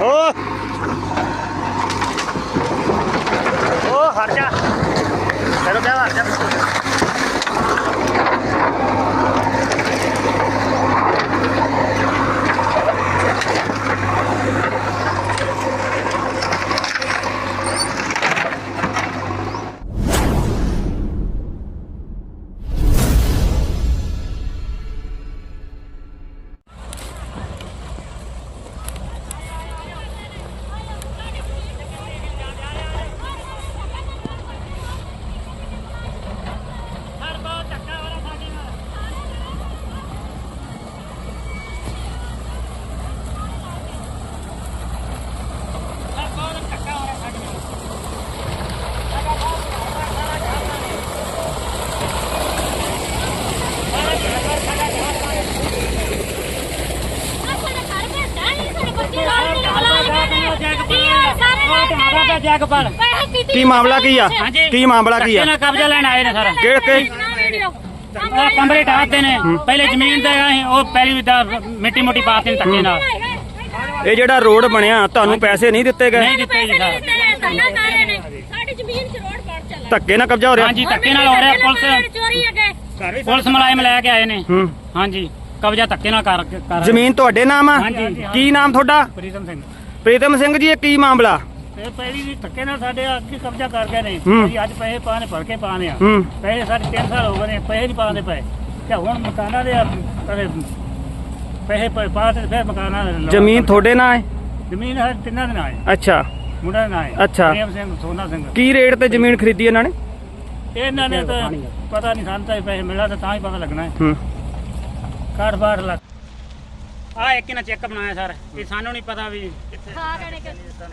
ਓ ਓ ਹਟ ਜਾ। ਚਲੋ ਕਿਆ ਹਟ ਜਾ ਕੀ ਮਾਮਲਾ ਕੀ ਆ? ਹਾਂਜੀ। ਕੀ ਮਾਮਲਾ ਕੀ ਆ? ਇਹਨਾਂ ਕਬਜ਼ਾ ਲੈਣ ਆਏ ਨੇ ਸਾਰਾ। ਕਿਹੜੇ ਕਿ ਉਹ ਕਮਰੇ ਢਾਹਦੇ ਨੇ। ਪਹਿਲੇ ਜ਼ਮੀਨ ਤੇ ਆਏ ਉਹ ਪਹਿਲੀ ਦਾ ਮਿੱਟੀ ਮੋਟੀ ਪਾਤੀ ਧੱਕੇ ਨਾਲ। ਇਹ ਜਿਹੜਾ ਰੋਡ ਬਣਿਆ ਤੁਹਾਨੂੰ ਪੈਸੇ ਨਹੀਂ ਦਿੱਤੇ ਗਏ? ਨਹੀਂ ਦਿੱਤੇ ਜੀ ਸਰ। ਸਾਡੀ ਜ਼ਮੀਨ 'ਚ ਰੋਡ ਪਾੜ ਚੱਲਾ। ਧੱਕੇ ਨਾਲ ਕਬਜ਼ਾ ਹੋ ਰਿਹਾ? ਹਾਂਜੀ ਧੱਕੇ ਨਾਲ ਹੋ ਰਿਹਾ। ਪੁਲਿਸ ਚੋਰੀ ਅੱਗੇ ਪੁਲਿਸ ਮੁਲਾਜ਼ਮ ਲੈ ਕੇ ਆਏ ਨੇ। ਹੂੰ। ਹਾਂਜੀ ਕਬਜ਼ਾ ਧੱਕੇ ਨਾਲ ਕਰ ਕਰ ਜ਼ਮੀਨ ਤੁਹਾਡੇ ਨਾਮ ਆ? ਹਾਂਜੀ। ਕੀ ਨਾਮ ਤੁਹਾਡਾ? ਪ੍ਰੀਤਮ ਸਿੰਘ। ਪ੍ਰੀਤਮ ਸਿੰਘ ਜੀ ਇਹ ਕੀ ਮਾਮਲਾ? ਇਹ ਪਹਿਲੀ ਵੀ ਧੱਕੇ ਨਾਲ ਸਾਡੇ ਅੱਗੇ ਕਬਜ਼ਾ ਕਰ ਗਏ ਨੇ। ਹੂੰ। ਅਸੀਂ ਅੱਜ ਪੈਸੇ ਪਾਣੇ ਭਰ ਕੇ ਪਾਣੇ ਆ। ਹੂੰ। ਪੈਸੇ ਸਾਡੇ 3 ਸਾਲ ਹੋ ਗਏ ਨੇ ਪੈਸੇ ਨਹੀਂ ਪਾਉਂਦੇ ਪਏ। ਤੇ ਹੁਣ ਮਕਾਨਾਂ ਦੇ ਆ, ਪੈਸੇ ਪਾ ਪਾ ਤੇ ਫਿਰ ਮਕਾਨਾਂ ਦੇ ਜ਼ਮੀਨ ਤੁਹਾਡੇ ਨਾਂ ਹੈ? ਜ਼ਮੀਨ ਹੈ ਤਿੰਨਾਂ ਦੇ ਨਾਂ ਹੈ। ਅੱਛਾ। ਮੁੰਡਾ ਦਾ ਨਾਂ ਹੈ। ਅੱਛਾ। ਪ੍ਰੇਮ ਸਿੰਘ ਸੋਨਾ ਸਿੰਘ। ਕੀ ਰੇਟ ਤੇ ਜ਼ਮੀਨ ਖਰੀਦੀ ਇਹਨਾਂ ਨੇ? ਇਹਨਾਂ ਨੇ ਤਾਂ ਪਤਾ ਨਹੀਂ ਸਾਨੂੰ ਤਾਂ ਇਹ ਪੈਸੇ ਮਿਲਾ ਤਾਂ ਤਾਂ ਹੀ ਪਤਾ ਲੱਗਣਾ ਹੈ। ਹੂੰ। ਕਾਠ ਬਾੜ ਲੱਗ ਆ ਇੱਕ ਇਹਨਾਂ ਚੈੱਕ ਬਣਾਇਆ ਸਰ ਇਹ ਸਾਨੂੰ ਨਹੀਂ ਪਤਾ ਵੀ ਕਿੱਥੇ ਖਾ ਗਏ ਕਿ ਹਟ ਤਾਂ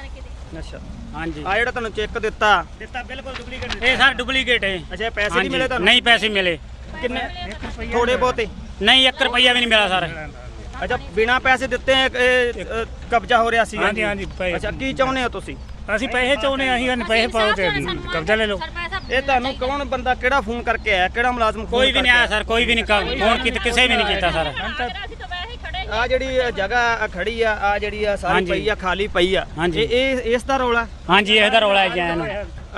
ਨਹੀਂ ਕਿਤੇ। ਅੱਛਾ ਹਾਂਜੀ। ਆ ਜਿਹੜਾ ਤੁਹਾਨੂੰ ਚੈੱਕ ਦਿੱਤਾ। ਦਿੱਤਾ ਬਿਲਕੁਲ ਡੁਪਲੀਕੇਟ ਇਹ ਸਰ ਡੁਪਲੀਕੇਟ ਹੈ। ਅੱਛਾ ਪੈਸੇ ਨਹੀਂ ਹਾਂਜੀ, ਮਿਲੇ ਤੁਹਾਨੂੰ? ਨਹੀਂ ਪੈਸੇ ਮਿਲੇ। ਕਿੰਨੇ? ਥੋੜੇ ਬਹੁਤੇ? ਨਹੀਂ 1 ਰੁਪਈਆ ਵੀ ਨਹੀਂ ਮਿਲਾ ਸਰ। ਅੱਛਾ ਬਿਨਾ ਪੈਸੇ ਦਿੱਤੇ ਕਬਜ਼ਾ ਹੋ ਰਿਹਾ ਸੀ। ਹਾਂਜੀ, ਹਾਂਜੀ, ਅੱਛਾ ਕੀ ਚਾਹੁੰਦੇ ਹੋ ਤੁਸੀਂ? ਅਸੀਂ ਪੈਸੇ ਚਾਹੁੰਦੇ ਹਾਂ ਅਸੀਂ ਪੈਸੇ ਪਾਓ ਤੇ ਕਬਜ਼ਾ ਲੈ ਲਓ। ਇਹ ਤੁਹਾਨੂੰ ਕੌਣ ਬੰਦਾ ਕਿਹੜਾ ਫੋਨ ਕਰਕੇ ਆਇਆ ਕਿਹੜਾ ਮੁਲਾਜ਼ਮ ਕੋਈ ਵੀ ਨਹੀਂ ਆਇਆ ਸਰ ਕੋਈ ਵੀ ਨਹੀਂ ਫੋਨ ਕੀਤਾ ਕਿਸੇ ਵੀ ਨਹੀਂ ਕੀਤਾ ਸਰ। ਆ ਜਿਹੜੀ ਜਗ੍ਹਾ ਖੜੀ ਆ ਆ ਜਿਹੜੀ ਆ ਸਾਰੀ ਹਾਂਜੀ। ਪਈ ਆ ਖਾਲੀ ਪਈ ਆ। ਹਾਂਜੀ। ਇਹ ਇਹ ਇਸ ਦਾ ਰੌਲਾ? ਹਾਂਜੀ ਇਹਦਾ ਰੌਲਾ ਹੈ ਜੈਨ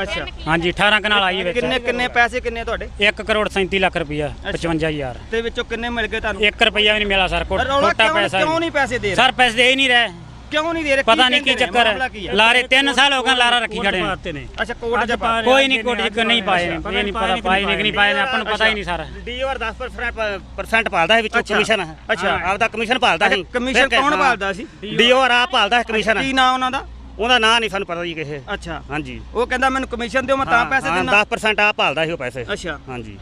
ਅੱਛਾ। ਹਾਂਜੀ 18 ਕਨਾਲ ਆਈ ਵਿੱਚ। ਕਿੰਨੇ ਕਿੰਨੇ ਪੈਸੇ ਕਿੰਨੇ ਤੁਹਾਡੇ? 1 ਕਰੋੜ 37 ਲੱਖ ਰੁਪਈਆ 55000 ਤੇ ਵਿੱਚੋਂ ਕਿੰਨੇ ਮਿਲ ਗਏ ਤੁਹਾਨੂੰ? 1 ਰੁਪਈਆ ਵੀ ਨਹੀਂ ਮਿਲਾ ਸਰ ਕੋ- ਰੌਲਾ ਖੋਟਾ ਕਿਉਂ ਪੈਸਾ ਕਿਉਂ ਨਹੀਂ ਪੈਸੇ ਦੇ ਰਹੇ? ਸਰ ਪੈਸੇ ਦੇ ਹੀ ਨਹੀਂ ਰਹੇ। ਕਿਉਂ ਨਹੀਂ ਦੇ ਰਹੇ? ਪਤਾ ਨਹੀਂ ਕੀ? ਚੱਕਰ ਹੈ? ਲਾਰੇ 3 ਸਾਲ ਹੋ ਗਏ ਲਾਰਾ ਰੱਖੀ ਖੜੇ ਨੇ। ਅੱਛਾ ਕੋਰਟ ਚ ਕੋਈ ਨਹੀਂ ਕੋਟ ਜਿੱਕ ਨਹੀਂ ਪਾਏ ਨੇ। ਇਹ ਨਹੀਂ ਪਤਾ ਪਾਏ ਨੇ ਕਿ ਨਹੀਂ ਪਾਏ ਆਪਾਂ ਨੂੰ ਪਤਾ ਹੀ ਨਹੀਂ ਸਰ। ਡੀਓਆਰ 10% ਪਾਲਦਾ ਹੈ ਵਿੱਚੋਂ। ਕਮਿਸ਼ਨ। ਅੱਛਾ। ਆਪਦਾ ਕਮਿਸ਼ਨ ਪਾਲਦਾ ਹੈ ਕਮਿਸ਼ਨ ਕੌਣ ਭਾਲਦਾ ਸੀ? ਡੀਓਆਰ ਆ ਪਾਲਦਾ ਹੈ ਕਮਿਸ਼ਨ। ਕੀ ਨਾਂ ਉਹਨਾਂ ਦਾ? ਉਹਦਾ ਨਾਂ ਨਹੀਂ ਸਾਨੂੰ ਪਤਾ ਜੀ ਕਿਸੇ। ਅੱਛਾ। ਹਾਂਜੀ। ਉਹ ਕਹਿੰਦਾ ਮੈਨੂੰ ਕਮਿਸ਼ਨ ਦਿਓ ਮੈਂ ਤਾਂ ਪੈਸੇ ਦਿੰਦਾ। 10% ਆ ਪਾਲਦਾ ਸੀ ਉਹ ਪੈਸੇ। ਅੱਛਾ। ਹਾਂਜੀ।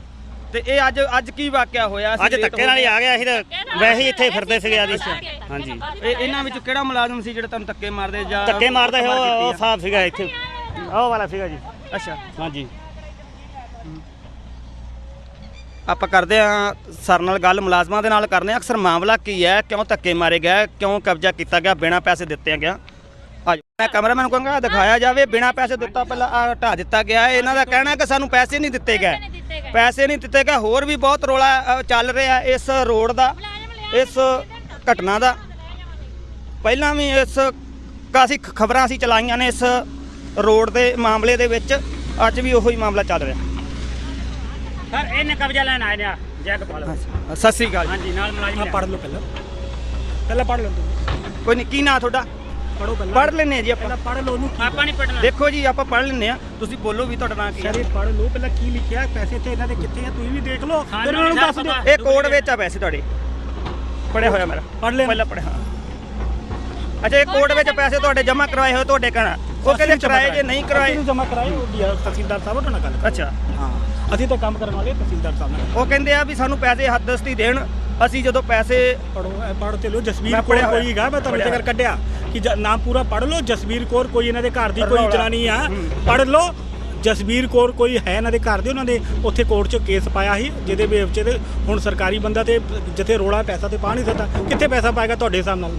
ਤੇ ਇਹ ਅੱਜ ਅੱਜ ਕੀ ਵਾਕਿਆ ਹੋਇਆ? ਸੀ ਅੱਜ late ਧੱਕੇ ਹੋ ਨਾਲ ਹੀ? ਆ ਗਿਆ ਸੀ ਤਾਂ ਵੈਸੇ ਹੀ ਇੱਥੇ ਫਿਰਦੇ ਸੀਗੇ ਆਦੀ। ਹਾਂਜੀ। ਇਹ ਇਹਨਾਂ ਵਿੱਚੋਂ ਕਿਹੜਾ ਮੁਲਾਜ਼ਮ ਸੀ ਜਿਹੜਾ ਤੁਹਾਨੂੰ ਧੱਕੇ ਮਾਰਦੇ ਜਾਂ ਧੱਕੇ ਮਾਰਦਾ ਸੀ ਉਹ ਉਹ? ਸਾਹਿਬ ਸੀਗਾ ਇੱਥੇ। ਉਹ ਵਾਲਾ ਸੀਗਾ ਜੀ। ਅੱਛਾ। ਹਾਂਜੀ। ਆਪਾਂ ਕਰਦੇ ਆ ਸਰ ਨਾਲ ਗੱਲ ਮੁਲਾਜ਼ਮਾਂ ਦੇ ਨਾਲ ਕਰਨੇ ਆ ਅਕਸਰ ਮਾਮਲਾ ਕੀ ਹੈ? ਕਿਉਂ ਧੱਕੇ ਮਾਰੇ ਗਏ? ਕਿਉਂ ਕਬਜ਼ਾ ਕੀਤਾ ਗਿਆ? ਬਿਨਾਂ ਪੈਸੇ ਦਿੱਤੇ ਗਿਆ ਆਜੋ। ਮੈਂ ਕੈਮਰਾਮੈਨ ਨੂੰ ਕਹਾਂਗਾ ਦਿਖਾਇਆ ਜਾਵੇ ਬਿਨਾਂ ਪੈਸੇ ਦਿੱਤਾ ਪਹਿਲਾਂ ਆ ਢਾ ਦਿੱਤਾ ਗਿਆ। ਹੈ। ਇਹਨਾਂ ਦਾ ਕਹਿਣਾ ਹੈ ਕਿ ਸਾਨੂੰ ਪੈਸੇ ਨਹੀਂ ਦਿੱਤੇ ਗਏ। ਪੈਸੇ ਨਹੀਂ ਦਿੱਤੇ ਗਏ ਹੋਰ ਵੀ ਬਹੁਤ ਰੋਲਾ ਚੱਲ ਰਿਹਾ ਇਸ ਰੋਡ ਦਾ ਇਸ ਘਟਨਾ ਦਾ। ਪਹਿਲਾਂ ਵੀ ਇਸ ਕਾਫੀ ਖਬਰਾਂ ਅਸੀਂ ਚਲਾਈਆਂ ਨੇ ਇਸ ਰੋਡ ਦੇ ਮਾਮਲੇ ਦੇ ਵਿੱਚ ਅੱਜ ਵੀ ਉਹੀ ਮਾਮਲਾ ਚੱਲ ਰਿਹਾ। ਸਰ ਇਹਨੇ ਕਬਜ਼ਾ ਲੈਣ ਆਏ ਨੇ ਲਓ ਸਤਿ ਸ੍ਰੀ ਅਕਾਲ ਜੀ। ਹਾਂਜੀ ਨਾਲ ਮੁਲਾਜ਼ਮ ਲਿਆ। ਲਓ ਪਹਿਲਾਂ। ਪਹਿਲਾਂ ਪੜ੍ਹ ਲਓ ਤੁਸੀਂ। ਕੋਈ ਨਹੀਂ ਕੀ ਨਾਂ ਤੁਹਾਡਾ? ਪੜੋ ਪਹਿਲਾਂ ਪੜ੍ਹ ਲੈਨੇ ਜੀ ਆਪਾਂ। ਪਹਿਲਾਂ ਪੜ੍ਹ ਲਓ ਉਹਨੂੰ ਕੀ ਆਪਾਂ ਨਹੀਂ ਪੜਨਾ ਦੇਖੋ ਜੀ ਆਪਾਂ ਪੜ੍ਹ ਲੈਨੇ ਆ। ਤੁਸੀਂ ਬੋਲੋ ਵੀ ਤੁਹਾਡਾ ਨਾਂ ਕੀ ਹੈ ਸਾਰੇ ਪੜ੍ਹ ਲਓ ਪਹਿਲਾਂ ਕੀ ਲਿਖਿਆ ਪੈਸੇ ਤੇ ਇਹਨਾਂ ਦੇ ਕਿੱਥੇ ਆ ਤੁਸੀਂ ਵੀ ਦੇਖ ਲਓ। ਫਿਰ ਉਹਨਾਂ ਨੂੰ ਦੱਸ ਦਿਓ। ਇਹ ਕੋਡ ਵਿੱਚ ਆ ਪੈਸੇ ਤੁਹਾਡੇ। ਪੜਿਆ ਹੋਇਆ ਮੇਰਾ। ਪੜ੍ਹ ਲਿਆ। ਪਹਿਲਾਂ ਪੜਿਆ ਹਾਂ। ਅੱਛਾ ਇਹ ਕੋਡ ਵਿੱਚ ਪੈਸੇ ਤੁਹਾਡੇ ਜਮ੍ਹਾਂ ਕਰਵਾਏ ਹੋਏ ਤੁਹਾਡੇ ਕਹਿਣਾ ਉਹ ਕਹਿੰਦੇ ਕਰਾਏ ਜੇ ਨਹੀਂ ਕਰਾਏ। ਜਮਾ ਕਰਾਏ ਉਹ ਤਹਿਸੀਲਦਾਰ ਸਾਹਿਬ ਉਹਨਾਂ ਨਾਲ ਗੱਲ ਅੱਛਾ। ਹਾਂ। ਅਸੀਂ ਤਾਂ ਕੰਮ ਕਰਨ ਵਾਲੇ ਤਹਿਸੀਲਦਾਰ ਸਾਹਿਬ ਨਾਲ ਉਹ ਕਹਿੰਦੇ ਆ ਵੀ ਸਾਨੂੰ ਪੈਸੇ ਹੱਦਸਤੀ ਦੇਣ ਅਸੀਂ ਜਦੋਂ ਪੈਸੇ ਪੜੋ ਪੜ੍ਹ ਤੇ ਲਓ ਜਸਵੀਰ ਹੋਇਆ। ਕੋਈ ਹੈਗਾ ਮੈਂ ਤੁਹਾਨੂੰ ਜਗਰ ਕੱਢਿਆ ਕਿ ਨਾਮ ਪੂਰਾ ਪੜ੍ਹ ਲਓ ਜਸਵੀਰ ਕੌਰ ਕੋਈ ਇਹਨਾਂ ਦੇ ਘਰ ਦੀ ਕੋਈ। ਜਨਾਨੀ ਆ ਹੂੰ। ਪੜ੍ਹ ਲਓ ਜਸਵੀਰ ਕੌਰ ਕੋਈ ਹੈ ਇਹਨਾਂ ਦੇ ਘਰ ਦੇ ਉਹਨਾਂ ਦੇ ਉੱਥੇ ਕੋਰਟ 'ਚ ਕੇਸ ਪਾਇਆ ਸੀ ਜਿਹਦੇ ਵਿੱਚ ਤੇ ਹੁਣ ਸਰਕਾਰੀ ਬੰਦਾ ਤੇ ਜਿੱਥੇ ਰੋਲਾ ਪੈਸਾ ਤੇ ਪਾ ਨਹੀਂ ਸਕਦਾ ਕਿੱਥੇ ਪੈਸਾ ਪਾਏਗਾ ਤੁਹਾਡੇ ਹਿਸਾਬ ਨਾਲ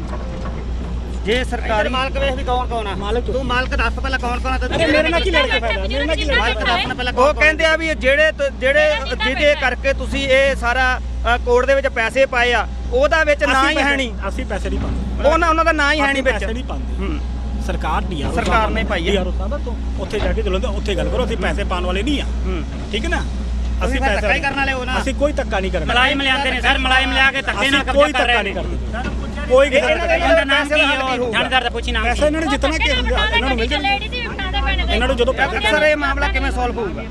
ਜੇ ਸਰਕਾਰੀ ਮਾਲਕ ਵੇਖ ਵੀ ਕੌਣ ਕੌਣ ਆ। ਮਾਲਕ ਤੂੰ ਮਾਲਕ ਦੱਸ ਪਹਿਲਾਂ ਕੌਣ ਕੌਣ ਆ ਤੇ ਅਰੇ ਮੇਰੇ ਨਾਲ ਕੀ ਲੜ ਕੇ ਫਾਇਦਾ ਮੇਰੇ ਨਾਲ ਕੀ ਮਾਲਕ ਫਾਇਦਾ ਦੱਸ ਨਾ ਪਹਿਲਾਂ ਉਹ ਕਹਿੰਦੇ ਆ ਵੀ ਇਹ ਜਿਹੜੇ ਜਿਹੜੇ ਜਿਹਦੇ ਕਰਕੇ ਤੁਸੀਂ ਇਹ ਸਾਰਾ ਕੋਰਟ ਦੇ ਵਿੱਚ ਪੈਸੇ ਪਾਏ ਆ ਉਹਦਾ ਵਿੱਚ ਨਾਂ ਹੀ ਹੈ ਨਹੀਂ। ਅਸੀਂ ਪੈਸੇ ਨਹੀਂ ਪਾਉਂਦੇ। ਉਹਨਾਂ ਉਹਨਾਂ ਦਾ ਨਾਂ ਹੀ ਹੈ ਨਹੀਂ ਵਿੱਚ। ਪੈਸੇ ਨਹੀਂ ਪਾਉਂਦੇ। ਹੂੰ। ਸਰਕਾਰ ਡੀਆਰਓ ਸਰਕਾਰ ਨੇ ਪਾਈ ਹੈ। ਡੀਆਰਓ ਸਾਹਿਬ ਤੋਂ ਉੱਥੇ ਜਾ ਕੇ ਚਲੋ ਉੱਥੇ ਗੱਲ ਕਰੋ ਅਸੀਂ ਪੈਸੇ ਪਾਉਣ ਵਾਲੇ ਨਹੀਂ ਆ। ਹੂੰ। ਠੀਕ ਹੈ ਨਾ? ਅਸੀਂ ਪੈਸੇ ਕਰਨ ਵਾਲੇ ਹੋ ਨਾ। ਅਸੀਂ ਕੋਈ ਧੱਕਾ ਨਹੀਂ ਕਰਨਾ। ਮਲਾਈ ਲਿਆਂਦੇ ਨੇ ਸਰ ਮਲਾਈ ਲਿਆ ਕੇ ਧੱਕੇ ਨਾਲ ਕੋਈ ਕਬਜ਼ਾ ਕਰ ਧੱਕਾ ਰਹੇ ਨਹੀਂ ਨੇ। ਕਰਦੇ। ਕੋਈ ਕਿਸੇ ਦਾ ਇਹਨਾਂ ਨਾਮ ਕੀ ਹੈ ਉਹ? ਦਾ ਪੁੱਛੀ ਨਾਮ ਪੈਸੇ ਇਹਨਾਂ ਨੇ ਜਿੱਤਣਾ ਕਿ ਇਹਨਾਂ ਨੂੰ ਮਿਲ ਜਾਣਾ। ਇਹਨਾਂ ਨੂੰ ਜਦੋਂ ਪੈਸੇ ਸਰ ਇਹ ਮਾਮਲਾ ਕਿਵੇਂ ਸੋਲਵ ਹੋਊਗਾ?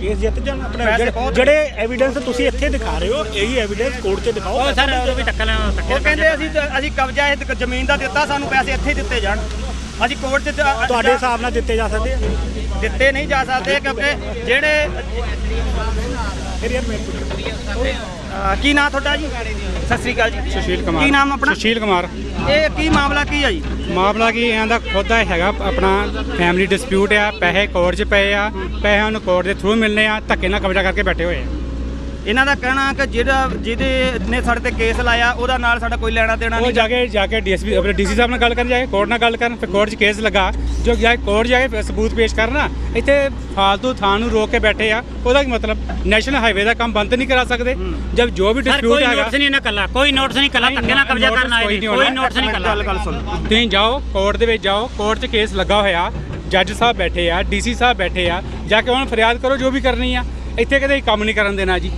ਕੇਸ ਜਿੱਤ ਜਾਣ ਆਪਣੇ ਜਿਹੜੇ- ਬਹੁਤ- ਜਿਹੜੇ ਐਵੀਡੈਂਸ ਤੁਸੀਂ ਇੱਥੇ ਦਿਖਾ ਰਹੇ ਹੋ ਇਹੀ ਐਵੀਡੈਂਸ ਕੋਰਟ 'ਚ ਦਿਖਾਓ। ਉਹ ਸਰ ਉਹ ਵੀ ਧੱਕਾ ਲੈ ਧੱਕੇ ਉਹ ਕਹਿੰਦੇ ਅਸੀਂ ਅਸੀਂ ਕਬਜ਼ਾ ਇਹ ਜ਼ਮੀਨ ਦਾ ਦਿੱਤਾ ਸਾਨੂੰ ਪੈਸੇ ਇੱਥੇ ਦਿੱਤੇ ਜਾਣ। ਅਸੀਂ ਕੋਰਟ 'ਚ ਜਾ- ਤੁਹਾਡੇ ਹਿਸਾਬ ਨਾਲ ਦਿੱਤੇ ਜਾ ਸਕਦੇ ਆ? ਦਿੱਤੇ ਨਹੀਂ ਜਾ ਸਕਦੇ ਕਿਉਂਕਿ ਜਿਹੜੇ ਫਿਰ ਯਾਰ ਅ, ਕੀ ਨਾਂ ਤੁਹਾਡਾ ਜੀ? ਸਤਿ ਸ੍ਰੀ ਅਕਾਲ ਜੀ। ਸੁਸ਼ੀਲ ਕੁਮਾਰ। ਕੀ ਨਾਮ ਆਪਣਾ? ਸੁਸ਼ੀਲ ਕੁਮਾਰ। ਇਹ ਕੀ ਮਾਮਲਾ ਕੀ ਆ ਜੀ? ਮਾਮਲਾ ਕੀ ਇਹਨਾਂ ਦਾ ਖੁਦ ਦਾ ਹੈਗਾ ਆਪਣਾ ਫੈਮਿਲੀ ਡਿਸਪਿਊਟ ਆ ਪੈਸੇ ਕੋਰਟ 'ਚ ਪਏ ਆ ਪੈਸੇ ਨੂੰ ਕੋਰਟ ਦੇ ਥਰੂ ਮਿਲਨੇ ਆ ਧੱਕੇ ਨਾਲ ਕਬਜ਼ਾ ਕਰਕੇ ਬੈਠੇ ਹੋਏ ਆ। ਇਹਨਾਂ ਦਾ ਕਹਿਣਾ ਕਿ ਜਿਹੜਾ ਜਿਹਦੇ ਨੇ ਸਾਡੇ ਤੇ ਕੇਸ ਲਾਇਆ ਉਹਦਾ ਨਾਲ ਸਾਡਾ ਕੋਈ ਲੈਣਾ ਦੇਣਾ ਉਹ ਨਹੀਂ। ਜਾ ਕੇ ਜਾ ਕੇ ਡੀਐਸਪੀ ਆਪਣੇ ਡੀਸੀ ਸਾਹਿਬ ਨਾਲ ਗੱਲ ਕਰਨ ਜਾਏ ਕੋਰਟ ਨਾਲ ਗੱਲ ਕਰਨ ਫਿਰ ਕੋਰਟ 'ਚ ਕੇਸ ਲੱਗਾ। ਜੋ ਜਾ ਕੇ ਕੋਰਟ ਜਾ ਕੇ ਸਬੂਤ ਪੇਸ਼ ਕਰਨਾ। ਇੱਥੇ ਫਾਲਤੂ ਥਾਂ ਨੂੰ ਰੋਕ ਕੇ ਬੈਠੇ ਆ ਉਹਦਾ ਕੀ ਮਤਲਬ? ਨੈਸ਼ਨਲ ਹਾਈਵੇ ਦਾ ਕੰਮ ਬੰਦ ਨਹੀਂ ਕਰਾ ਸਕਦੇ। ਜਦ ਜੋ ਵੀ ਸਰ ਡਿਸਪਿਊਟ ਕੋਈ ਹੈਗਾ ਨੋਟਿਸ ਨਹੀਂ ਨਾ ਕੱਲਾ ਕੋਈ ਨੋਟਿਸ ਨਹੀਂ ਕੱਲਾ ਧੱਕੇ ਨਾਲ ਕਬਜ਼ਾ ਕਰਨ ਆਏ ਕੋਈ ਨੇ। ਨੋਟਿਸ ਨਹੀਂ ਕੱਲਾ। ਗੱਲ ਗੱਲ ਸੁਣ। ਤੁਸੀਂ ਜਾਓ ਕੋਰਟ ਦੇ ਵਿੱਚ ਜਾਓ। ਕੋਰਟ 'ਚ ਕੇਸ ਲੱਗਾ ਹੋਇਆ। ਜੱਜ ਸਾਹਿਬ ਬੈਠੇ ਆ ਡੀਸੀ ਸਾਹਿਬ ਬੈਠੇ ਆ। ਜਾ ਕੇ ਉਹਨਾਂ ਨੂੰ ਫਰਿਆਦ ਕਰੋ ਜੋ ਵੀ ਕਰਨੀ ਆ। ਇੱਥੇ ਕਦੇ ਕੰਮ ਨਹੀਂ ਕਰਨ ਦੇਣਾ ਜੀ।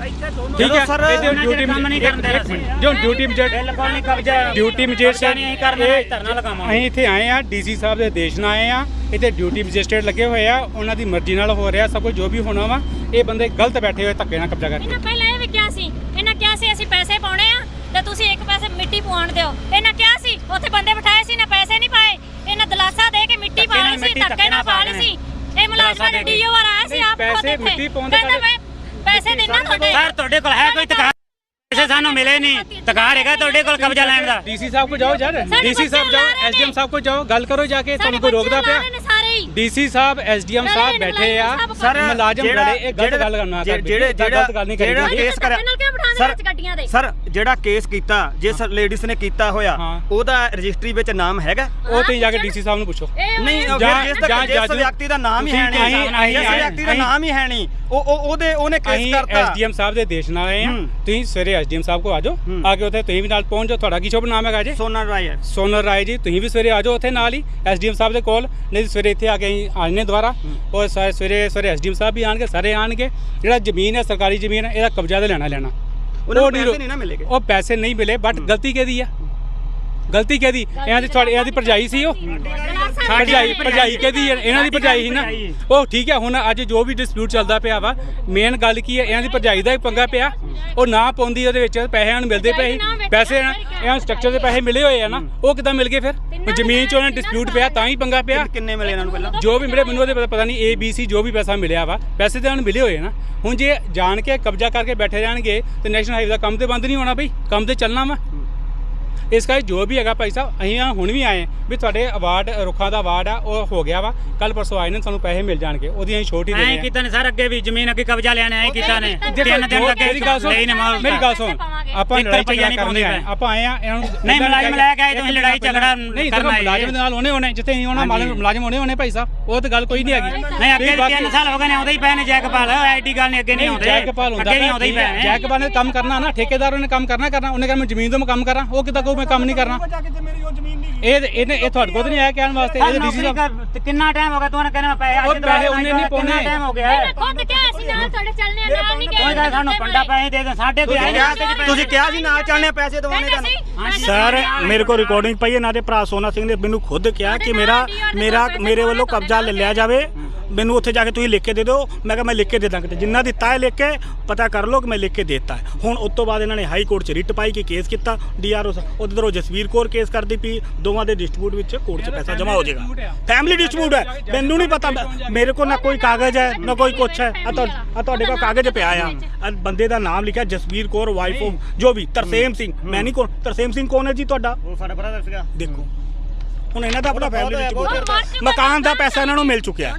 ਠੀਕ ਹੈ ਸਰ ਡਿਊਟੀ ਕੰਮ ਨਹੀਂ ਕਰਨ ਦੇਣਾ ਜੋ ਡਿਊਟੀ ਮਜਿਸਟਰ ਬਿਲਕੁਲ ਨਹੀਂ ਕਬਜ਼ਾ। ਡਿਊਟੀ ਕਬਜ਼ਾ ਨਹੀਂ ਕਰਨਾ ਧਰਨਾ ਲਗਾਵਾਂਗੇ। ਅਸੀਂ ਇੱਥੇ ਆਏ ਆ ਡੀਸੀ ਸਾਹਿਬ ਦੇ ਆਦੇਸ਼ ਨਾਲ ਆਏ ਆ ਇੱਥੇ ਡਿਊਟੀ ਮਜਿਸਟਰੇਟ ਲੱਗੇ ਹੋਏ ਆ ਉਹਨਾਂ ਦੀ ਮਰਜ਼ੀ ਨਾਲ ਹੋ ਰਿਹਾ ਸਭ ਕੁਝ ਜੋ ਵੀ ਹੋਣਾ ਵਾ ਇਹ ਬੰਦੇ ਗਲਤ ਬੈਠੇ ਹੋਏ ਧੱਕੇ ਨਾਲ ਕਬਜ਼ਾ ਕਰਕੇ। ਇਹਨਾਂ ਪਹਿਲਾਂ ਇਹ ਵੀ ਕਿਹਾ ਸੀ ਇਹਨਾਂ ਕਿਹਾ ਸੀ ਅਸੀਂ ਪੈਸੇ ਪਾਉਣੇ ਆ ਤੇ ਤੁਸੀਂ ਇੱਕ ਪੈਸੇ ਮਿੱਟੀ ਪਵਾਉਣ ਦਿਓ। ਇਹਨਾਂ ਕਿਹਾ ਸੀ ਉੱਥੇ ਬੰਦੇ ਬਿਠਾਏ ਸੀ ਨਾ ਪੈਸੇ ਨਹੀਂ ਪਾਏ ਇਹਨਾਂ ਦਲਾਸਾ ਦੇ ਕੇ ਮਿੱਟੀ ਪਾ ਲਈ ਸੀ ਧੱਕੇ ਨਾਲ ਪਾ ਲਈ ਸੀ। ਇਹ ਮੁਲਾਜ਼ਮਾਂ ਦੇ। ਡੀਓ ਵਾਲਾ ਆਇਆ ਸੀ ਆਪ ਪੈਸੇ ਖੁਦ ਇੱਥੇ। ਮਿੱਟੀ ਪਾਉਂਦੇ ਪੈਸੇ ਦੇਣਾ ਤੁਹਾਡੇ? ਸਰ ਤੁਹਾਡੇ ਕੋਲ ਹੈ ਕੋਈ ਤਕਾਰ ਪੈਸੇ ਸਾਨੂੰ ਮਿਲੇ ਨਹੀਂ। ਤਕਾਰ ਹੈਗਾ ਤੁਹਾਡੇ ਕੋਲ ਕਬਜ਼ਾ ਲੈਣ ਦਾ। ਡੀਸੀ ਸਾਹਿਬ ਕੋ ਜਾਓ ਯਾਰ। ਡੀਸੀ ਸਾਹਿਬ ਜਾਓ। ਐਸਡੀਐਮ ਸਾਹਿਬ ਕੋ ਜਾਓ ਗੱਲ ਕਰੋ ਜਾ ਕੇ ਤੁਹਾਨੂੰ ਕੋਈ ਰੋਕਦਾ ਪਿਆ? ਡੀਸੀ ਸਾਹਿਬ ਐਸਡੀਐਮ ਸਾਹਿਬ ਬੈਠੇ ਆ। ਸਰ ਮੁਲਾਜ਼ਮ ਜਿਹੜਾ- ਲੜੇ ਇਹ ਗਲਤ ਜਿਹੜਾ- ਗੱਲ ਕਰਨਾ ਜਿਹੜੇ ਜਿਹੜੇ ਗਲਤ ਗੱਲ ਨਹੀਂ ਜਿਹੜਾ ਕੇਸ ਕਰਿਆ ਸਰ ਗੱਡੀਆਂ ਦੇ? ਸਰ ਜਿਹੜਾ ਕੇਸ ਕੀਤਾ ਜਿਸ ਲੇਡੀਜ਼ ਨੇ ਕੀਤਾ ਹੋਇਆ। ਉਹਦਾ ਰਜਿਸਟਰੀ ਵਿੱਚ ਨਾਮ ਹੈਗਾ? ਉਹ ਤੁਸੀਂ ਜਾ ਕੇ ਡੀਸੀ ਸਾਹਿਬ ਨੂੰ ਪੁੱਛੋ। ਨਹੀਂ ਉਹ ਜਾਂ- ਫਿਰ ਜਿਸ ਦਾ ਜਾਂ ਜਿਸ ਵਿਅਕਤੀ ਦਾ ਨਾਮ ਹੀ ਹੈ ਨਹੀਂ ਜਿਸ ਵਿਅਕਤੀ ਦਾ ਨਾਮ ਹੀ ਹੈ ਨਹੀਂ ਉਹ ਉਹ- ਉਹਦੇ ਉਹਨੇ ਕੇਸ ਅਸੀਂ ਕਰਤਾ। ਐਸਡੀਐਮ ਸਾਹਿਬ ਦੇ ਦੇਸ਼ ਨਾਲ ਆਏ ਆ। ਤੁਸੀਂ ਸਵੇਰੇ ਐਸਡੀਐਮ ਸਾਹਿਬ ਕੋ ਆ ਜਾਓ। ਹੂੰ। ਆ ਕੇ ਉੱਥੇ ਤੁਸੀਂ ਵੀ ਨਾਲ ਪਹੁੰਚ ਜਾਓ। ਤੁਹਾਡਾ ਕੀ ਸ਼ੁਭ ਨਾਮ ਹੈਗਾ ਜੀ? ਸੋਨਾ ਰਾਏ। ਸੋਨਰ ਰਾਏ ਜੀ ਤੁਸੀਂ ਵੀ ਸਵੇਰੇ ਆ ਜਾਓ ਉੱਥੇ ਨਾਲ ਹੀ ਐਸਡੀਐਮ ਸਾਹਿਬ ਦੇ ਕੋਲ। ਨਹੀਂ ਸਵੇਰੇ ਇੱਥੇ ਆ ਕੇ ਅਸੀਂ ਆਣੇ ਦੁਆਰਾ। ਔਰ ਸਾਰੇ ਸਵੇਰੇ ਸਵੇਰੇ ਐਸਡੀਐਮ ਸਾਹਿਬ ਵੀ ਆਣਗੇ ਸਾਰੇ ਆਣਗੇ ਜਿਹੜਾ ਜ਼ਮੀਨ ਹੈ ਸਰਕਾਰੀ ਜ਼ਮੀਨ ਹੈ ਇਹਦਾ ਕਬਜ਼ਾ ਤੇ ਲੈਣਾ ਲੈਣਾ। ਉਹਨਾਂ ਨੂੰ ਉਹ ਪੈਸੇ ਨਹੀਂ ਨਾ ਮਿਲੇਗੇ। ਉਹ ਪੈਸੇ ਨਹੀਂ ਮਿਲੇ ਬਟ ਗਲਤੀ ਕਿਹਦੀ ਆ ਗਲਤੀ ਕਿਹਦੀ? ਇਹਨਾਂ ਦੀ ਤੁਹਾਡੀ ਇਹਨਾਂ ਦੀ ਭਰਜਾਈ ਸੀ ਉਹ। ਭਰਜਾਈ ਭਰਜਾਈ ਕਿਹਦੀ ਹੈ? ਇਹਨਾਂ ਦੀ ਭਰਜਾਈ ਸੀ ਨਾ। ਉਹ ਠੀਕ ਹੈ ਹੁਣ ਅੱਜ ਜੋ ਵੀ ਡਿਸਪਿਊਟ ਚੱਲਦਾ ਪਿਆ ਵਾ ਮੇਨ ਗੱਲ ਕੀ ਹੈ ਇਹਨਾਂ ਦੀ ਭਰਜਾਈ ਦਾ ਹੀ ਪੰਗਾ ਪਿਆ। ਉਹ ਨਾ ਪਾਉਂਦੀ ਉਹਦੇ ਵਿੱਚ ਪੈਸੇ ਇਹਨਾਂ ਨੂੰ ਮਿਲਦੇ ਪਏ ਸੀ। ਪੈਸੇ ਇਹਨਾਂ ਸਟਰਕਚਰ ਦੇ ਪੈਸੇ ਮਿਲੇ ਹੋਏ ਆ ਨਾ ਉਹ ਕਿਦਾਂ ਮਿਲ ਗਏ ਫਿਰ? ਜ਼ਮੀਨ 'ਚ ਉਹਨਾਂ ਡਿਸਪਿਊਟ ਪਿਆ ਤਾਂ ਹੀ ਪੰਗਾ ਪਿਆ। ਕਿੰਨੇ ਮਿਲੇ ਇਹਨਾਂ ਨੂੰ ਪਹਿਲਾਂ? ਜੋ ਵੀ ਮਿਲੇ ਮੈਨੂੰ ਉਹਦੇ ਪਤਾ- ਨਹੀਂ ਏ ਬੀ ਸੀ ਜੋ ਵੀ ਪੈਸਾ ਮਿਲਿਆ ਵਾ ਪੈਸੇ ਤਾਂ ਉਹਨਾਂ ਨੂੰ ਮਿਲੇ ਹੋਏ ਨਾ। ਹੁਣ ਜੇ ਜਾਣ ਕੇ ਕਬਜ਼ਾ ਕਰਕੇ ਬੈਠੇ ਰਹਿਣਗੇ ਤੇ ਨੈਸ਼ਨਲ ਹਾਈਵੇ ਦਾ ਕੰਮ ਤੇ ਬੰਦ ਨਹੀਂ ਹੋਣਾ ਬਈ ਕੰਮ ਤੇ ਚੱਲਣਾ ਵਾ। ਇਸ ਕਰਕੇ ਜੋ ਵੀ ਹੈਗਾ ਭਾਈ ਸਾਹਿਬ ਅਸੀਂ ਆ ਹੁਣ ਵੀ ਆਏ ਵੀ ਤੁਹਾਡੇ ਅਵਾਰਡ ਰੁੱਖਾਂ ਦਾ ਅਵਾਰਡ ਆ ਉਹ ਹੋ ਗਿਆ ਵਾ। ਕੱਲ ਪਰਸੋਂ ਆਏ ਨੇ ਸਾਨੂੰ ਪੈਸੇ ਮਿਲ ਜਾਣਗੇ ਉਹਦੀ ਅਸੀਂ ਛੋਟੀ ਦੇ ਐਂ ਕੀਤਾ ਨੇ ਸਰ ਅੱਗੇ ਵੀ ਜ਼ਮੀਨ ਅੱਗੇ ਕਬਜ਼ਾ ਲੈਣ ਆਏ ਕੀਤਾ ਨੇ। ਤਿੰਨ ਦਿਨ ਅੱਗੇ ਮੇਰੀ ਗੱਲ ਸੁਣ। ਨੇ ਆਪਾਂ ਇੱਕ ਲੜਾਈ ਰੁਪਈਆ ਝਗੜਾ ਨਹੀਂ ਕਰਨੀ ਆਏ ਪਾਉਂਦੇ ਆਪਾਂ ਆਏ ਆ ਇਹਨਾਂ ਨੂੰ ਨਹੀਂ, ਮੁਲਾਜ਼ਮ ਲੈ ਕੇ ਆਏ ਤੁਸੀਂ ਲੜਾਈ ਝਗੜਾ ਨਹੀਂ ਕਰਨ ਆਏ ਮੁਲਾਜ਼ਮ ਦੇ ਨਾਲ ਹੋਣੇ ਹੋਣੇ ਜਿੱਥੇ ਅਸੀਂ ਹੋਣਾ। ਮੁਲਾਜ਼ਮ ਹੋਣੇ ਹੋਣੇ ਭਾਈ ਸਾਹਿਬ ਉਹ ਤਾਂ ਗੱਲ ਕੋਈ ਨਹੀਂ ਹੈਗੀ। ਨਹੀਂ ਅੱਗੇ ਵੀ ਤਿੰਨ ਸਾਲ ਹੋ ਗਏ ਨੇ ਆਉਂਦੇ ਹੀ ਪਏ ਨੇ ਜੈਕਪਾਲ ਐਡੀ ਗੱਲ ਨਹੀਂ ਅੱਗੇ ਨਹੀਂ ਆਉਂਦੇ। ਜੈਕਪਾਲ ਹੁੰਦਾ ਅੱਗੇ ਵੀ ਆਉਂਦੇ ਹੀ ਪਏ ਨੇ। ਜੈਕਪਾਲ ਨੇ ਕੰਮ ਕਰਨਾ ਨਾ ਠੇਕੇਦਾਰ ਉਹਨੇ ਕੰਮ ਕਰਨਾ ਕਰਨਾ ਉਹਨੇ ਕਹਿੰਦਾ ਮੈਂ ਜ਼ਮੀਨ ਤੋਂ ਮੈਂ ਕੰਮ ਕਰਾਂ ਉਹ ਕਿਦਾਂ ਕਹੂ ਮੈਂ ਕੰਮ ਨਹੀਂ ਕਰਨਾ। ਜਾ ਕੇ ਤੇ ਮੇਰੀ ਉਹ ਜ਼ਮੀਨ ਨਹੀਂ ਇਹ ਇਹਨੇ ਇਹ ਤੁਹਾਡੇ ਕੋਲ ਤਾਂ ਨਹੀਂ ਆਇਆ ਕਹਿਣ ਵਾਸਤੇ ਇਹਦੇ ਡੀਸੀ ਸਾਹਿਬ ਕਿੰਨਾ ਟਾਈਮ ਹੋ ਗਿਆ? ਤੂੰ ਕਹਿੰਦਾ ਮੈਂ ਪੈਸੇ ਅੱਜ ਪੈਸੇ ਉਹਨੇ ਨਹੀਂ ਪਾਉਣੇ। ਕਿੰਨਾ ਟਾਈਮ ਹੋ ਗਿਆ? ਮੈਂ ਖੁਦ ਕਿਹਾ ਸੀ ਨਾਲ ਤੁਹਾਡੇ ਚੱਲਨੇ ਆ, ਨਾਲ ਨਹੀਂ ਕੋਈ ਗੱਲ ਸਾਨੂੰ ਪੰਡਾ ਪੈਸੇ ਦੇ ਦੇ ਸਾਡੇ ਕੋਈ ਤੁਸੀਂ ਆਏ ਨਹੀਂ ਤੁਸੀਂ ਕਿਹਾ ਸੀ ਨਾਲ ਚੱਲਣੇ ਪੈਸੇ ਦਵਾਉਣੇ ਤੁਹਾਨੂੰ। ਸਰ ਮੇਰੇ ਕੋਲ ਰਿਕਾਰਡਿੰਗ ਪਈ ਹੈ ਇਹਨਾਂ ਦੇ ਭਰਾ ਸੋਨਾ ਸਿੰਘ ਨੇ ਮੈਨੂੰ ਖੁਦ ਕਿਹਾ ਕਿ ਮੇਰਾ ਮੇਰਾ ਮੇਰੇ ਵੱਲੋਂ ਕਬਜ਼ਾ ਲੈ ਲਿਆ ਜਾਵੇ। ਮੈਨੂੰ ਉੱਥੇ ਜਾ ਕੇ ਤੁਸੀਂ ਲਿਖ ਕੇ ਦੇ ਦਿਓ। ਮੈਂ ਕਿਹਾ ਮੈਂ ਲਿਖ ਕੇ ਦੇ ਦਾਂਗਾ ਜਿੰਨਾ ਦਿੱਤਾ ਹੈ ਲਿਖ ਕੇ ਪਤਾ ਕਰ ਲਓ ਕਿ ਮੈਂ ਲਿਖ ਕੇ ਦਿੱਤਾ ਹੈ। ਹੁਣ ਉਸ ਤੋਂ ਬਾਅਦ ਇਹਨਾਂ ਨੇ ਹਾਈ ਕੋਰਟ 'ਚ ਰਿਟ ਪਾਈ ਕਿ ਕੇਸ ਕੀਤਾ। ਡੀਆਰਓ ਉਧਰੋਂ ਜਸਵੀਰ ਕੌਰ ਕੇਸ ਕਰਦੀ ਪਈ। ਦੋਵਾਂ ਦੇ ਡਿਸਟ੍ਰੀਬਿਊਟ ਵਿੱਚ ਕੋਰਟ 'ਚ ਪੈਸਾ ਜਮ੍ਹਾਂ ਹੋ ਜਾਏਗਾ। ਫੈਮਿਲੀ ਡਿਸਟ੍ਰੀਬਿਊਟ ਹੈ। ਮੈਨੂੰ ਨਹੀਂ ਪਤਾ। ਮੇਰੇ ਕੋਲ ਨਾ ਕੋਈ ਕਾਗਜ਼ ਹੈ ਨਾ ਕੋਈ ਕੁਛ ਹੈ। ਆ ਤੁਹਾ- ਆ ਤੁਹਾਡੇ ਕੋਲ ਕਾਗਜ਼ ਪਿਆ ਆ। ਬੰਦੇ ਦਾ ਨਾਮ ਲਿਖਿਆ ਜਸਵੀਰ ਕੌਰ ਵਾਈਫ ਜੋ ਵੀ ਤਰਸੇਮ ਸਿੰਘ। ਮੈਂ ਨਹੀਂ ਕੌਣ ਤਰਸੇਮ ਸਿੰਘ ਕੌਣ ਹੈ ਜੀ ਤੁਹਾਡਾ? ਉਹ ਸਾਡਾ ਬ੍ਰਦਰ ਸੀਗਾ। ਦੇਖੋ। ਹੁਣ ਇਹਨਾਂ ਦਾ ਆਪਣਾ ਫੈਮਿਲੀ ਬਹੁਤ ਚੁੱਕਾ ਮਕਾਨ ਦਾ ਪੈਸਾ ਇਹਨਾਂ ਨੂੰ ਮਿਲ ਚੁੱਕਿਆ।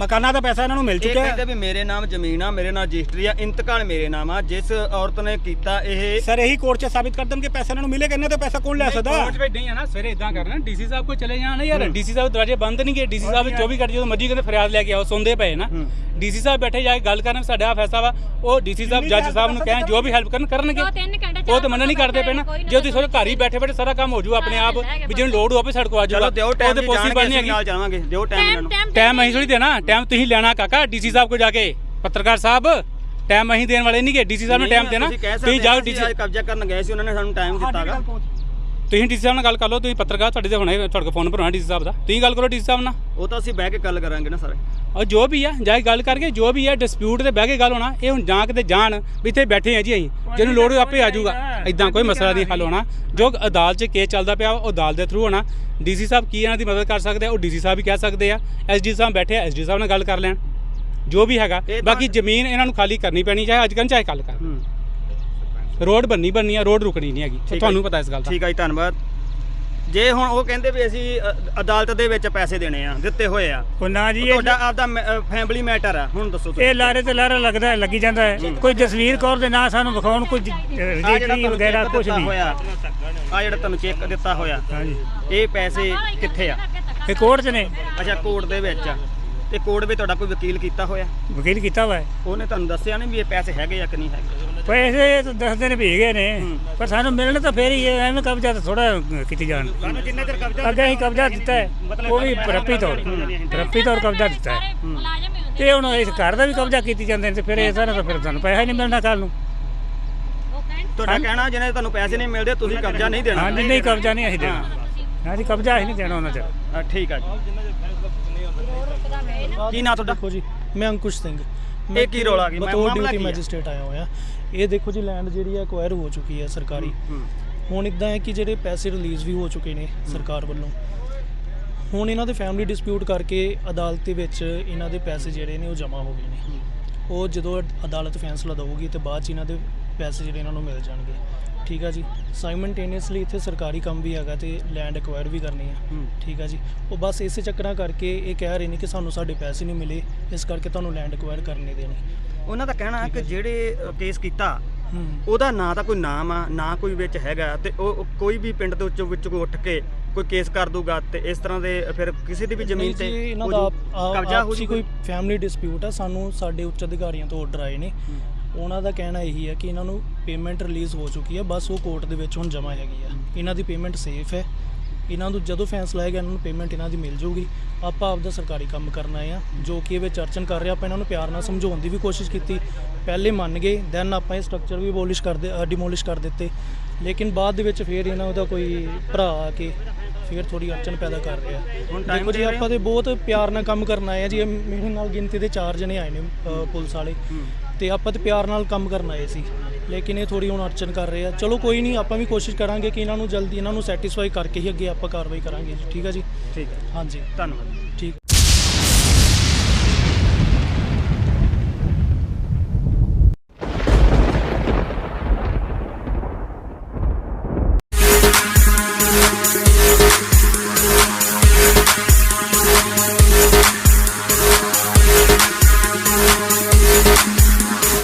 ਮਕਾਨਾਂ ਦਾ ਪੈਸਾ ਇਹਨਾਂ ਨੂੰ ਮਿਲ ਇਹ ਚੁੱਕਿਆ। ਕਹਿੰਦੇ ਹੈ ਵੀ ਮੇਰੇ ਨਾਮ ਜ਼ਮੀਨ ਆ ਮੇਰੇ ਨਾਲ ਰਜਿਸਟਰੀ ਆ ਇੰਤਕਾਲ ਮੇਰੇ ਨਾਮ ਆ। ਜਿਸ ਔਰਤ ਨੇ ਕੀਤਾ ਇਹ ਸਰ ਇਹੀ ਕੋਰਟ 'ਚ ਸਾਬਿਤ ਕਰ ਦੇਣ ਕਿ ਪੈਸਾ ਇਹਨਾਂ ਨੂੰ ਮਿਲੇਗਾ ਇਹਨਾਂ ਤੇ ਪੈਸਾ ਕੌਣ ਲੈ ਸਕਦਾ? ਕੋਰਟ ਵਿੱਚ ਨਹੀਂ ਆ ਨਾ ਸਵੇਰੇ ਇਦਾਂ ਕਰਨਾ ਡੀਸੀ ਸਾਹਿਬ ਕੋ ਚਲੇ ਜਾਣਾ ਯਾਰ ਡੀਸੀ ਸਾਹਿਬ ਦਰਵਾਜ਼ੇ ਬੰਦ ਨਹੀਂ ਗਏ ਡੀਸੀ ਸਾਹਿਬ 24 ਘੰਟੇ ਜਦੋਂ ਮਰਜ਼ੀ ਕਹਿੰਦੇ ਫਰਿਆਦ ਲੈ ਕੇ ਆਓ ਸੁਣਦੇ ਪਏ ਨਾ। ਡੀਸੀ ਸਾਹਿਬ ਬੈਠੇ ਜਾ ਕੇ ਗੱਲ ਕਰਨ ਸਾਡਾ ਫੈਸਲਾ ਵਾ ਉਹ ਡੀਸੀ ਸਾਹਿਬ ਜੱਜ ਸਾਹਿਬ ਨੂੰ ਕਹਿਣ ਜੋ ਵੀ ਹੈਲਪ ਕਰਨ ਕਰਨਗੇ ਉਹ ਤਾਂ ਮੰਨ ਨਹੀਂ ਕਰਦੇ ਨਾ। ਜੇ ਤੁਸੀਂ ਥੋੜੇ ਘਰ ਹੀ ਬੈਠੇ ਬੈਠੇ ਸਾਰਾ ਕੰਮ ਹੋ ਜੂ ਆਪਣੇ ਆਪ ਵੀ ਜਿਹਨੂੰ ਲੋਡ ਹੋਵੇ ਸਾਡੇ ਕੋਲ ਆ ਚਲੋ ਜਾਊਗਾ ਦਿਓ ਉਹ ਟਾਈਮ ਤੇ ਜੀ ਪੋਸੀਬਲ ਜਾਣਗੇ ਨਹੀਂ ਅਸੀਂ ਹੈਗੀ। ਨਾਲ ਜਾਵਾਂਗੇ ਦਿਓ ਟਾਈਮ ਇਹਨਾਂ ਨੂੰ। ਟਾਈਮ ਅਸੀਂ ਥੋੜੀ ਦੇਣਾ ਟਾਈਮ ਤੁਸੀਂ ਲੈਣਾ ਕਾਕਾ ਡੀਸੀ ਸਾਹਿਬ ਕੋਲ ਜਾ ਕੇ ਪੱਤਰਕਾਰ ਸਾਹਿਬ ਟਾਈਮ ਅਸੀਂ ਦੇਣ ਵਾਲੇ ਨਹੀਂ ਕਿ ਡੀਸੀ ਸਾਹਿਬ ਨੇ ਟਾਈਮ ਦੇਣਾ। ਤੁਸੀਂ ਅਸੀਂ ਡੀਸੀ ਅੱਜ ਕਬਜ਼ਾ ਕਰਨ ਗਏ ਸੀ ਉਹਨਾਂ ਨੇ ਸਾਨੂੰ ਟਾਈਮ ਦਿੱਤਾਗਾ। ਤੁਸੀਂ ਡੀਸੀ ਸਾਹਿਬ ਨਾਲ ਗੱਲ ਕਰ ਲਓ ਤੁਸੀਂ ਪੱਤਰਕਾਰ ਤੁਹਾਡੇ ਤੇ ਹੁਣੇ ਤੁਹਾਡੇ ਕੋਲ ਫੋਨ ਪਰ ਹੋਣਾ ਡੀਸੀ ਸਾਹਿਬ ਦਾ। ਤੁਸੀਂ ਗੱਲ ਕਰੋ ਡੀਸੀ ਸਾਹਿਬ ਨਾਲ। ਉਹ ਤਾਂ ਅਸੀਂ ਬਹਿ ਕੇ ਗੱਲ ਕਰਾਂਗੇ ਨਾ ਸਾਰੇ। ਔਰ ਜੋ ਵੀ ਆ ਜਾ ਕੇ ਗੱਲ ਕਰਕੇ ਜੋ ਵੀ ਆ ਡਿਸਪਿਊਟ ਤੇ ਬਹਿ ਕੇ ਗੱਲ ਹੋਣਾ ਇਹ ਹੁਣ ਜਾਂ ਕਿਤੇ ਜਾਣ ਵੀ ਇੱਥੇ ਬੈਠੇ ਆ ਜੀ ਅਸੀਂ। ਜਿਹਨੂੰ ਲੋੜ ਹੋਊ ਆਪੇ ਆ ਜਾਊਗਾ। ਇਦਾਂ ਕੋਈ ਮਸਲਾ ਨਹੀਂ ਹੱਲ ਹੋਣਾ। ਜੋ ਅਦਾਲਤ 'ਚ ਕੇਸ ਚੱਲਦਾ ਪਿਆ ਉਹ ਅਦਾਲਤ ਦੇ ਥਰੂ ਹੋਣਾ। ਡੀਸੀ ਸਾਹਿਬ ਕੀ ਇਹਨਾਂ ਦੀ ਮਦਦ ਕਰ ਸਕਦੇ ਆ ਉਹ ਡੀਸੀ ਸਾਹਿਬ ਵੀ ਕਹਿ ਸਕਦੇ ਆ। ਐਸਡੀ ਸਾਹਿਬ ਬੈਠੇ ਆ ਐਸਡੀ ਸਾਹਿਬ ਨਾਲ ਗੱਲ ਕਰ ਲੈਣ। ਜੋ ਵੀ ਹੈਗਾ ਬਾਕੀ ਜ਼ਮੀਨ ਇਹਨਾਂ ਨੂੰ ਖਾਲੀ ਕਰਨੀ ਪੈਣੀ ਚਾਹੇ ਅੱਜ ਕੱਲ੍ਹ ਚਾਹੇ ਕੱਲ ਕਰ ਹੂੰ। ਰੋਡ ਬੰਨੀ ਬੰਨੀ ਆ ਰੋਡ ਰੁਕਣੀ ਨਹੀਂ ਹੈਗੀ। ਹੈ ਤੁਹਾਨੂੰ। ਪਤਾ ਇਸ ਗੱਲ ਦਾ। ਠੀਕ ਹੈ ਜੀ ਧੰਨਵਾਦ। ਜੇ ਹੁਣ ਉਹ ਕਹਿੰਦੇ ਵੀ ਅਸੀਂ ਅ, ਅਦਾਲਤ ਦੇ ਵਿੱਚ ਪੈਸੇ ਦੇਣੇ ਆ ਦਿੱਤੇ ਹੋਏ ਆ। ਉਹ ਨਾ ਜੀ ਇਹ ਤੁਹਾਡਾ ਆਪਦਾ ਫੈਮਿਲੀ ਮੈਟਰ ਆ। ਹੁਣ ਦੱਸੋ ਤੁਸੀਂ। ਇਹ ਲਾਰੇ ਤੇ ਲਾਰਾ ਲੱਗਦਾ ਲੱਗੀ ਜਾਂਦਾ ਹੈ। ਕੋਈ ਜਸਵੀਰ ਕੌਰ ਦੇ ਨਾਂ ਸਾਨੂੰ ਵਿਖਾਉਣ ਕੋਈ ਆਹ ਰਜਿਸਟਰੀ ਤੁਹਾਨੂੰ ਵਗੈਰਾ ਕੁਝ ਦਿੱਤਾ ਨਹੀਂ ਹੋਇਆ। ਆ ਜਿਹੜਾ ਤੁਹਾਨੂੰ ਚੈੱਕ ਦਿੱਤਾ ਹੋਇਆ। ਹਾਂਜੀ। ਇਹ ਪੈਸੇ ਕਿੱਥੇ ਆ? ਇਹ ਕੋਰਟ 'ਚ ਨੇ। ਅੱਛਾ ਕੋਰਟ ਦੇ ਵਿੱਚ ਆ। ਤੇ ਕੋਰਟ ਵਿੱਚ ਤੁਹਾਡਾ ਕੋਈ ਵਕੀਲ ਕੀਤਾ ਹੋਇਆ? ਵਕੀਲ ਕੀਤਾ ਵਾ ਹੈ। ਉਹਨੇ ਤੁਹਾਨੂੰ ਦੱਸਿਆ ਨਹੀਂ ਵੀ ਇਹ ਪੈਸੇ ਹੈਗੇ ਆ ਕਿ ਨਹੀਂ ਹੈਗੇ? ਪੈਸੇ ਤਾਂ ਦੱਸਦੇ ਨੇ ਵੀ ਹੈਗੇ ਨੇ ਪਰ ਸਾਨੂੰ ਮਿਲਣ ਤਾਂ ਫੇਰ ਹੀ ਹੈ, ਐਵੇਂ ਕਬਜ਼ਾ ਤਾਂ ਥੋੜਾ ਕੀਤੀ ਜਾਣ। ਸਾਨੂੰ ਜਿੰਨਾ ਚਿਰ ਕਬਜ਼ਾ ਅੱਗੇ ਅਸੀਂ ਕਬਜ਼ਾ ਦਿੱਤਾ ਹੈ। ਉਹ ਵੀ ਪ੍ਰੱਪੀ ਤੌਰ ਪ੍ਰੱਪੀ ਤੌਰ ਕਬਜ਼ਾ ਦਿੱਤਾ ਹੈ। ਹੀ। ਤੇ ਹੁਣ ਇਸ ਘਰ ਦਾ ਵੀ ਕਬਜ਼ਾ ਕੀਤੀ ਜਾਂਦੇ ਨੇ ਤੇ ਫਿਰ ਇਹ ਸਾਰਾ ਤਾਂ ਫਿਰ ਤੁਹਾਨੂੰ ਪੈਸਾ ਹੀ ਨਹੀਂ ਮਿਲਣਾ ਕੱਲ ਨੂੰ। ਤੁਹਾਡਾ ਕਹਿਣਾ ਜਿਹਨੇ ਤੁਹਾਨੂੰ ਪੈਸੇ ਨਹੀਂ ਮਿਲਦੇ ਤੁਸੀਂ ਕਬਜ਼ਾ ਨਹੀਂ ਦੇਣਾ। ਹਾਂਜੀ ਨਹੀਂ ਕਬਜ਼ਾ ਨਹੀਂ ਅਸੀਂ ਦੇਣਾ। ਹਾਂਜੀ ਕਬਜ਼ਾ ਅਸੀਂ ਨਹੀਂ ਦੇਣਾ ਉਹਨਾਂ ਹਾਂ, ਠੀਕ ਆ ਜੀ। ਕੀ ਨਾਂ ਤੁਹਾਡਾ? ਦੇਖੋ ਜੀ ਮੈਂ ਅੰਕੁਸ਼ ਸਿੰਘ। ਇਹ ਕੀ ਰੌਲਾ ਕੀ? ਮੈਂ- ਬਤੌਰ ਮਾਮਲਾ ਡਿਊਟੀ ਕੀ? ਮੈਜਿਸਟ੍ਰੇਟ ਆਇਆ ਹੋਇਆ। ਇਹ ਦੇਖੋ ਜੀ ਲੈਂਡ ਜਿਹੜੀ ਹੈ ਐਕਵਾਇਰ ਹੋ ਚੁੱਕੀ ਹੈ ਸਰਕਾਰੀ ਹੁਣ ਇਦਾਂ ਹੈ ਕਿ ਜਿਹੜੇ ਪੈਸੇ ਰਿਲੀਜ਼ ਵੀ ਹੋ ਚੁੱਕੇ ਨੇ ਸਰਕਾਰ ਵੱਲੋਂ ਹੁਣ ਇਹਨਾਂ ਦੇ ਫੈਮਿਲੀ ਡਿਸਪਿਊਟ ਕਰਕੇ ਅਦਾਲਤ ਦੇ ਵਿੱਚ ਇਹਨਾਂ ਦੇ ਪੈਸੇ ਜਿਹੜੇ ਨੇ ਉਹ ਜਮ੍ਹਾਂ ਹੋ ਗਏ ਨੇ। ਉਹ ਜਦੋਂ ਅਦਾਲਤ ਫੈਸਲਾ ਦਊਗੀ ਤੇ ਬਾਅਦ ਚ ਇਹਨਾਂ ਦੇ ਪੈਸੇ ਜਿਹੜੇ ਇਹਨਾਂ ਨੂੰ ਮਿਲ ਜਾਣਗੇ। ਠੀਕ ਆ ਜੀ? ਸਾਈਮਨਟੇਨੀਅਸਲੀ ਇੱਥੇ ਸਰਕਾਰੀ ਕੰਮ ਵੀ ਹੈਗਾ ਤੇ ਲੈਂਡ ਐਕਵਾਇਰ ਵੀ ਕਰਨੀ ਆ। ਹੂੰ। ਠੀਕ ਆ ਜੀ? ਉਹ ਬਸ ਇਸੇ ਚੱਕਰਾਂ ਕਰਕੇ ਇਹ ਕਹਿ ਰਹੇ ਨੇ ਕਿ ਸਾਨੂੰ ਸਾਡੇ ਪੈਸੇ ਨਹੀਂ ਮਿਲੇ ਇਸ ਕਰਕੇ ਤੁਹਾਨੂੰ ਲੈਂਡ ਐਕਵਾਇਰ ਕਰਨੇ ਦੇਣੇ ਉਹਨਾਂ ਦਾ ਕਹਿਣਾ ਹੈ ਕਿ ਜਿਹੜੇ ਕੇਸ ਕੀਤਾ ਉਹਦਾ ਨਾਂ ਤਾਂ ਕੋਈ ਨਾਮ ਆ ਨਾ ਕੋਈ ਵਿੱਚ ਹੈਗਾ ਤੇ ਉਹ ਕੋਈ ਵੀ ਪਿੰਡ ਦੇ ਵਿੱਚੋਂ ਵਿੱਚ ਕੋਈ ਉੱਠ ਕੇ ਕੋਈ ਕੇਸ ਕਰ ਦੂਗਾ ਤੇ ਇਸ ਤਰ੍ਹਾਂ ਦੇ ਫਿਰ ਕਿਸੇ ਦੀ ਵੀ ਜ਼ਮੀਨ ਤੇ ਕਬਜ਼ਾ ਹੋ ਜੂ ਕੋਈ ਫੈਮਿਲੀ ਡਿਸਪਿਊਟ ਆ ਸਾਨੂੰ ਸਾਡੇ ਉੱਚ ਅਧਿਕਾਰੀਆਂ ਤੋਂ ਆਰਡਰ ਆਏ ਨੇ। ਉਹਨਾਂ ਦਾ ਕਹਿਣਾ ਇਹੀ ਹੈ ਕਿ ਇਹਨਾਂ ਨੂੰ ਪੇਮੈਂਟ ਰਿਲੀਜ਼ ਹੋ ਚੁੱਕੀ ਹੈ ਬਸ ਉਹ ਕੋਰਟ ਦੇ ਵਿੱਚ ਹੁਣ ਜਮ੍ਹਾਂ ਹੈਗੀ ਆ। ਇਹਨਾਂ ਦੀ ਪੇਮੈਂਟ ਸੇਫ ਹੈ। ਇਹਨਾਂ ਨੂੰ ਜਦੋਂ ਫੈਸਲਾ ਆਏਗਾ ਇਹਨਾਂ ਨੂੰ ਪੇਮੈਂਟ ਇਹਨਾਂ ਦੀ ਮਿਲ ਜਾਊਗੀ ਆਪਾਂ ਆਪਦਾ ਸਰਕਾਰੀ ਕੰਮ ਕਰਨਾ ਆ ਜੋ ਕਿ ਇਹ ਵਿੱਚ ਅਰਚਨ ਕਰ ਰਿਹਾ। ਆਪਾਂ ਇਹਨਾਂ ਨੂੰ ਪਿਆਰ ਨਾਲ ਸਮਝਾਉਣ ਦੀ ਵੀ ਕੋਸ਼ਿਸ਼ ਕੀਤੀ। ਪਹਿਲੇ ਮੰਨ ਗਏ ਦੈਨ ਆਪਾਂ ਇਹ ਸਟਰਕਚਰ ਵੀ ਅਬੋਲਿਸ਼ ਕਰ ਦੇ ਡਿਮੋਲਿਸ਼ ਕਰ ਦਿੱਤੇ। ਲੇਕਿਨ ਬਾਅਦ ਦੇ ਵਿੱਚ ਫੇਰ ਇਹਨਾਂ ਦਾ ਕੋਈ ਭਰਾ ਆ ਕੇ ਫੇਰ ਥੋੜੀ ਅੜਚਨ ਪੈਦਾ ਕਰ ਰਿਹਾ। ਦੇਖੋ ਜੀ ਆਪਾਂ ਤੇ ਬਹੁਤ ਪਿਆਰ ਨਾਲ ਕੰਮ ਕਰਨ ਆਏ ਆ ਜੀ। ਇਹ ਮੇਰੇ ਨਾਲ ਗਿਣਤੀ ਦੇ ਚਾਰ ਜਣੇ ਆਏ ਨੇ ਪੁਲਿਸ ਵਾਲੇ। ਤੇ ਆਪਾਂ ਤੇ ਪਿਆਰ ਨਾਲ ਕੰਮ ਕਰਨ ਆਏ ਸੀ। ਲੇਕਿਨ ਇਹ ਥੋੜੀ ਹੁਣ ਅੜਚਨ ਕਰ ਰਹੇ ਆ। ਚਲੋ ਕੋਈ ਨਹੀਂ ਆਪਾਂ ਵੀ ਕੋਸ਼ਿਸ਼ ਕਰਾਂਗੇ ਕਿ ਇਹਨਾਂ ਨੂੰ ਜਲਦੀ ਇਹਨਾਂ ਨੂੰ ਸੈਟੀਸਫਾਈ ਕਰਕੇ ਹੀ ਅੱਗੇ ਆਪਾਂ ਕਾਰਵਾਈ ਕਰਾਂਗੇ। ਜੀ ਠੀਕ ਆ ਜੀ? ਠੀਕ ਹੈ ਹਾਂਜੀ। ਧੰਨਵਾਦ।